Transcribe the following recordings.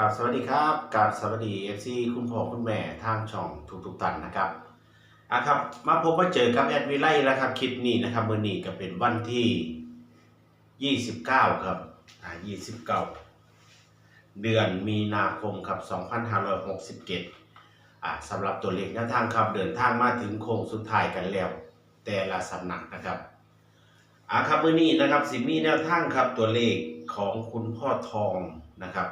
กราบสวัสดีครับกราบสวัสดีเอฟซีคุณพ่อคุณแม่ทางช่องทุกทุกๆท่านนะครับอะครับมาพบมาเจอกับแอดวิไลแล้วครับคลิปนี้นะครับมื่อนี้ก็เป็นวันที่ 29 ครับอ่า29 เดือนมีนาคมครับ 2567อ่าสำหรับตัวเลขแนวทางครับเดินทางมาถึงโค้งสุดท้ายกันแล้ว แต่ละสำนักนะครับอ่าครับมื่อนี้นะครับสิมีแนวทางครับตัวเลขของคุณพ่อทองนะครับ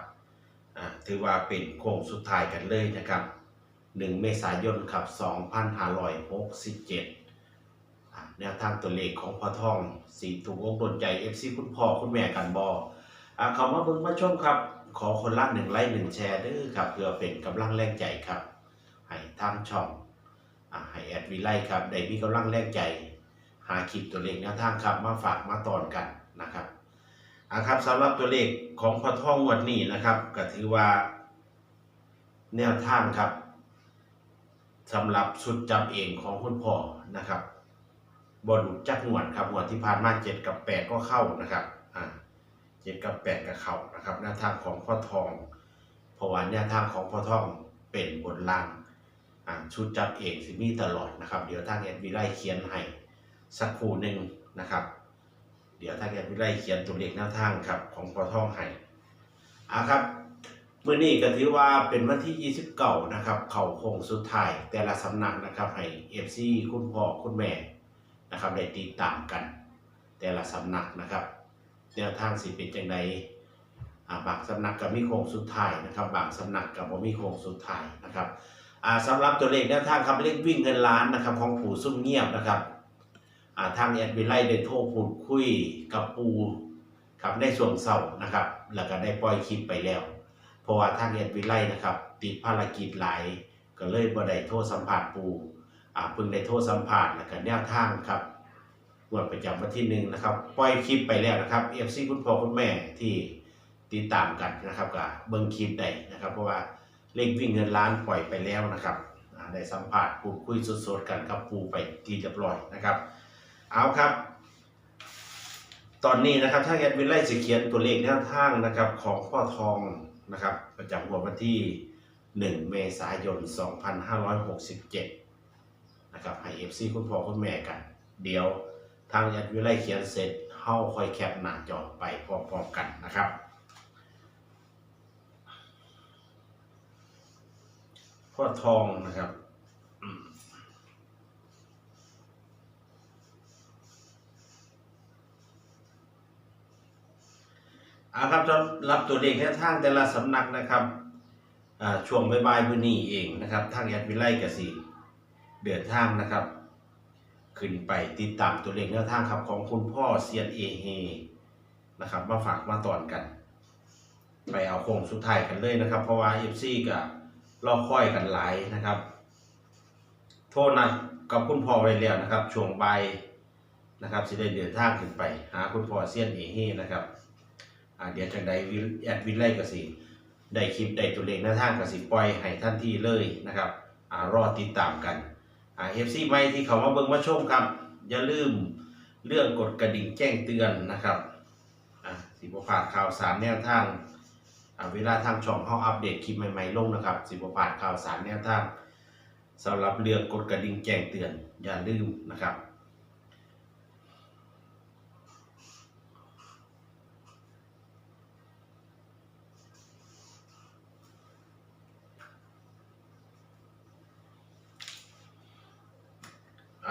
ถือว่าเป็นโค้งสุดท้ายกันเลยนะครับ 1 เมษายนครับ 2567อ่าแนวทางตัวเลขของพ่อทองสีถูกอกโดนใจ FC คุณพ่อคุณแม่กันบออ่าเขามาเบิ่งมาชมครับ ขอคนละหนึ่งไลค์หนึ่งแชร์ด้อครับเพื่อเป็นกำลังแรงใจครับ ให้ทางช่องอให้แอดวิไลครับได้มีกำลังแรงใจ หาคลิปตัวเลขแนวทางครับมาฝากมาตอนกันนะครับ อะครับสำหรับตัวเลขของพอท่องวันนี้นะครับก็ถือว่าแนวทางครับสำหรับชุดจับเองของคุณพ่อนะครับบอดุจักงวดครับงวดที่ผ่านมาเจ็ดกับแปดก็เข้านะครับอ่าเจ็ดกับแปดก็เข้านะครับแนวทางของพ่อทองเพราะว่าแนวทางของพ่อทองเป็นบนล่างอ่าชุดจับเองสิมีตลอดนะครับ เดี๋ยวทางแอดวิไลเขียนให้สักครู่หนึ่งนะครับ เดี๋ยวถ้าแกวิไลเขียนตัวเลขแนวทางครับของพอท่องให้อ่าครับเมื่อนี้ก็ถือว่าเป็นวันที่ 29 นะครับ เข่าโค้งสุดท้าย แต่ละสำนักนะครับให้เอฟซีคุณพ่อคุณแม่นะครับได้ติดตามกัน แต่ละสำนักนะครับแนวทางสิเป็นจังไดอ่าบางสำนักก็มีโคงสุดท้ายนะครับ บางสำนักก็บ่มีโคงสุดท้ายนะครับอ่าสำหรับตัวเลขแนวทางครับเลขวิ่งเงินล้านนะครับ ของปู่ซุ่มเงียบนะครับ ทางแอดวิไลได้โทรพูดคุยกับปูครับในส่วนเสาร์นะครับ แล้วก็ได้ปล่อยคลิปไปแล้ว เพราะว่าทางแอดวิไลนะครับ ติดภารกิจหลายก็เลยบ่ได้โทรสัมภาษณ์ปูอ่าเพิ่งได้โทรสัมภาษณ์แล้วก็แนวทางครับงวดประจำวันที่หนึ่งนะครับปล่อยคลิปไปแล้วนะครับ FC คุณพ่อคุณแม่ที่ติดตามกันนะครับก็เบิ่งคลิปได้นะครับ เพราะว่าเลขวิ่งเงินล้านปล่อยไปแล้วนะครับอ่าได้สัมภาษณ์พูดคุยสดๆกันกับปูไปที่เรียบร้อยนะครับ เอาครับ ตอนนี้นะครับถ้าแอดวินไล่จะเขียนตัวเลขแนวทางนะครับของพ่อทองนะครับ ประจำวันที่ 1 เมษายน 2567 นะครับให้ FC คุณพ่อคุณแม่กัน เดี๋ยวทางแอดวินไล่เขียนเสร็จเฮาค่อยแคปหน้าจอไปพร้อมๆกันนะครับพ่อทองนะครับอืม เอาครับรับตัวเลขแนวทางแต่ละสำนักนะครับอ่าช่วงบ่ายๆมื้อนี้เองนะครับ ทางแอดวิไลกสิเดินทางนะครับ ขึ้นไปติดตามตัวเลขแนวทางครับของคุณพ่อเซียนเอเฮนะครับ มาฝากมาตอนกัน ไปเอาโค้งสุดท้ายกันเลยนะครับ เพราะว่า FC ก็รอค่อยกันหลายนะครับ โทษนัดกับคุณพ่อไว้แล้วนะครับ ช่วงบ่ายนะครับสิได้เดินทางขึ้นไป หาคุณพ่อเซียนเอเฮนะครับ อ่าเดี๋ยวจังใดวิแอดวินไลก็สิได้คลิปได้ตัวเลขหน้าทางก็สิปล่อยให้ท่านที่เลยนะครับอ่ารอติดตามกันอ่า FC ใหม่ที่เขามาเบิ่งมาชมครับ อย่าลืมเรื่องกดกระดิ่งแจ้งเตือนนะครับอ่าสิบ่พาดข่าวสารแนวทางอ่าเวลาทางช่องเฮาอัปเดตคลิปใหม่ๆลงนะครับ สิบ่พาดข่าวสารแนวทางสำหรับเรื่องกดกระดิ่งแจ้งเตือนอย่าลืมนะครับ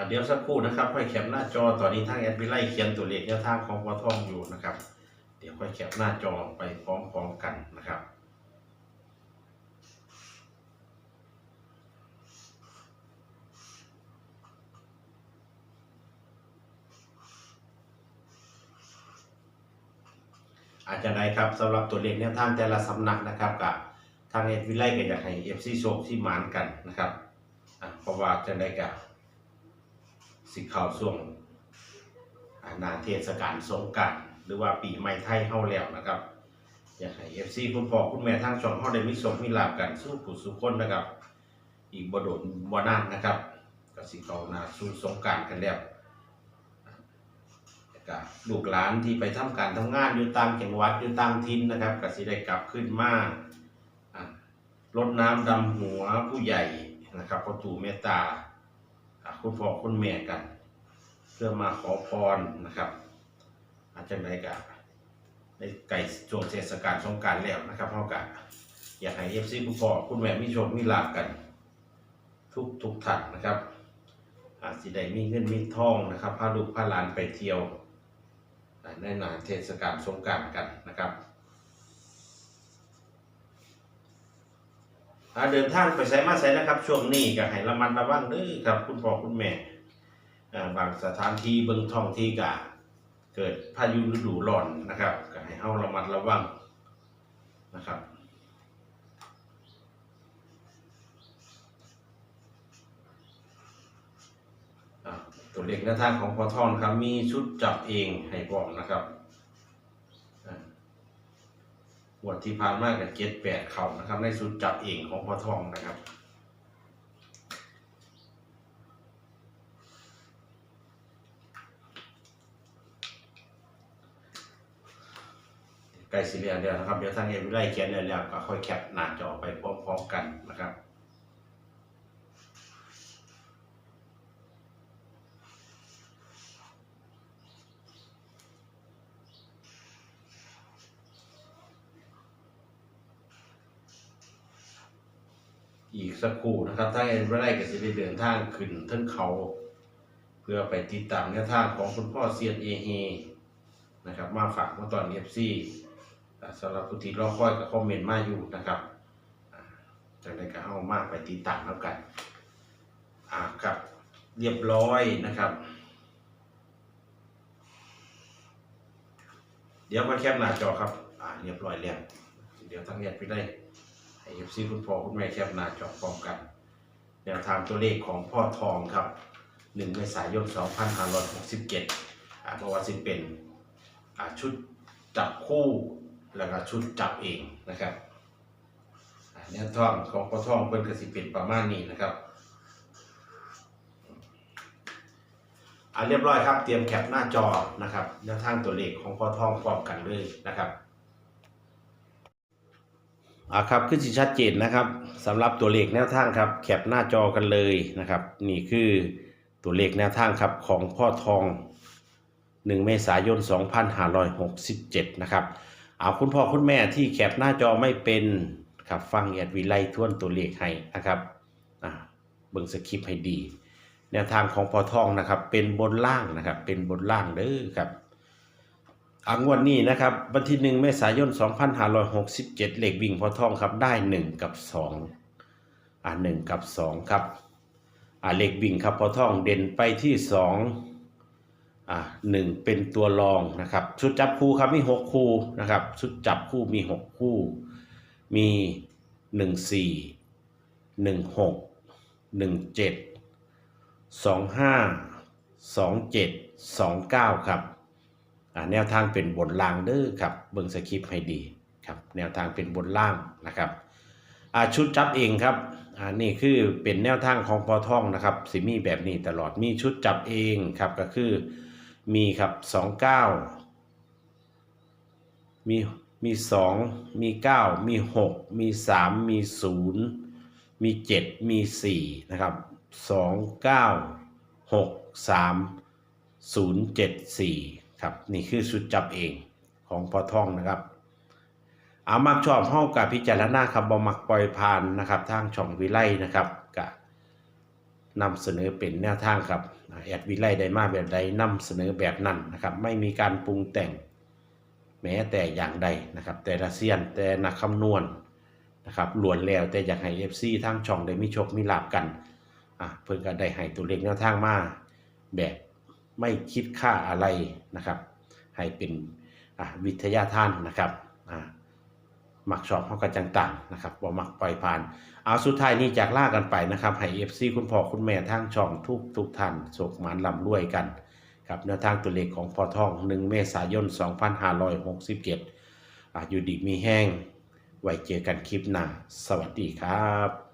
เดี๋ยวสักครู่นะครับค่อยแคปหน้าจอตอนนี้ทางแอดวิไลเขียนตัวเลขแนวทางของวัทองอยู่นะครับ เดี๋ยวค่อยแคปหน้าจอไปพร้อมๆกันนะครับอาจจะได้ครับสำหรับตัวเลขแนวทางแต่ละสำนักนะครับกับทางเอ็ดวิไลก็อยากให้เอฟซีโชคที่หมานกันนะครับเพราะว่าจะได้กับ สิเข้าช่วงนาเทศกาลสงกานต์หรือว่าปีใหม่ไทยเฮาแล้วนะครับ อยากให้ FC คุณพ่อคุณแม่ทางช่องเฮาได้มีโชคมีลาภกันสู้ผู้สุคนนะครับ อีกบดนบนานนะครับก็สิเข้านาสู่สงกานต์กันแล้วแล้วก็ลูกหลานที่ไปทำการทำงานอยู่ตามจังหวัดอยู่ตามถิ่นนะครับก็สิได้กลับขึ้นมารดน้ำดำหัวผู้ใหญ่นะครับพ่อตู่เมตตา คุณพ่อคุณแม่กัน เพื่อมาขอพรนะครับ อาจจะไหนกะในไก่ช่วงเทศกาลสงการแล้วนะครับเท่ากับอยากให้เอฟซีคุณพ่อคุณแม่มีโชคมีลาภกัน ทุกทุกท่านะครับอาจสิได้มีเงินมีทองนะครับพาลูกพาหลานไปเที่ยวในหนาเทศกาลสงการกันนะครับ อ่าเดินทางไปไสมาไสนะครับ ช่วงนี้ก็ให้ระมัดระวังเด้อครับ คุณพ่อคุณแม่บางสถานที่เบิ่งท่องที่กะเกิดพายุฤดูร้อนนะครับก็ให้เฮาระมัดระวังนะครับตัวเลขแนวทางของพอทอนครับมีชุดจับเองให้บอกนะครับอะง วดที่ผ่านมากับเจ็ดแปดเข่านะครับในชุดจับเองของพอทองนะครับใกล้สิเรียนเดียวนะครับ เดี๋ยวทางเอวิไลเขียนแล้วก็ค่อยแคปหน้าจอไปพร้อมๆกันนะครับ อีกสักครู่นะครับ ถ้าเอ็นไม่ได้ก็จะได้เดินทางขึ้นเทินเขา เพื่อไปติดตามแนวทางของคุณพ่อเซียนเอเฮนะครับ มาฝากมาตอนเอฟซีสำหรับผู้ที่รอคอยกับคอมเมนต์มาอยู่นะครับจากนั้นก็เอามากไปติดตามแล้วกันอ่าครับเรียบร้อยนะครับ เดี๋ยวมาแคปหน้าจอครับ อ่าเรียบร้อยแล้ว เดี๋ยวทั้งเนียไปได้ เอฟซีคุณพ่อคุณแม่แคปหน้าจอพร้อมกัน แนวทางตัวเลขของพ่อทองครับ1เมษายน 2567อ่าเพราะว่าสิเป็นอ่าชุดจับคู่แล้วก็ชุดจับเองนะครับแนวทางของพ่อทองเป็นกสิเป็นประมาณนี้นะครับอ่าเรียบร้อยครับ เตรียมแคปหน้าจอนะครับแนวทางตัวเลขของพ่อทองพร้อมกันเลยนะครับ อ่าครับขึ้นสิชัดเจนนะครับสำหรับตัวเลขแนวทางครับแคปหน้าจอกันเลยนะครับ นี่คือตัวเลขแนวทางครับของพ่อทอง 1 เมษายน 2567 นะครับเอาคุณพ่อคุณแม่ที่แคปหน้าจอไม่เป็นครับฟังแอดวิไลทวนตัวเลขให้นะครับอ่าเบิ่งสคริปต์ให้ดี แนวทางของพ่อทองนะครับ เป็นบนล่างนะครับ เป็นบนล่างเด้อครับ อางวดนี้นะครับวันที่หนึ่งเมษายน 2567 เหลขวิ่งพอทองครับได้ 1 กับ 2 อ่า1กับ 2 ครับ อ่าเหลขวิ่งครับพอทองเด่นไปที่ 2 อ่า1เป็นตัวรองนะครับ ชุดจับคู่ครับมี 6 คู่นะครับ ชุดจับคู่มี 6 คู่ มี 1 4 1 6 1 7 2 5 2 7 2 9 ครับอ่า แนวทางเป็นบนล่างเด้อครับเบิ่งสคริปต์ให้ดีครับแนวทางเป็นบนล่างนะครับชุดจับเองครับอ่านี่คือเป็นแนวทางของพอท่องนะครับสิมีแบบนี้ตลอดมีชุดจับเองครับก็คือมีครับสองเก้ามีมีสองมีเก้ามีหกมีสามมีศูนย์มีเจ็ดมีสี่นะครับสองเก้าหกสามศูนย์เจ็ดสี่ ครับนี่คือชุดจับเองของพอท่องนะครับอามักชอบห้องกับพิจารณาครับบอมักปล่อยผ่านนะครับ ทางช่องวิไลนะครับกะนำเสนอเป็นแนวทางครับแอดวิไลได้มาแบบใดนำเสนอแบบนั้นนะครับ ไม่มีการปรุงแต่งแม้แต่อย่างใดนะครับ แต่ละเซียนแต่นักคำนวณนะครับล้วนแล้วแต่อยากให้ FC ทางช่องได้มีโชคมีลาบกันอะเพิ่นก็ได้ให้ตัวเลขแนวทางมาแบบ ไม่คิดค่าอะไรนะครับ ให้เป็นวิทยาทานนะครับอะมักชอบเขากันจังๆนะครับบ่หมักปล่อยผ่าน เอาสุดท้ายนี้จากล่ากันไปนะครับ ให้ FC คุณพ่อคุณแม่ทางช่องทุกทุกท่านโศกหมานลำรวยกันครับแนวทางตัวเลขของพอทอง 1 เมษายน 2567 อยู่ดีมีแห้ง ไว้เจอกันคลิปหน้า สวัสดีครับ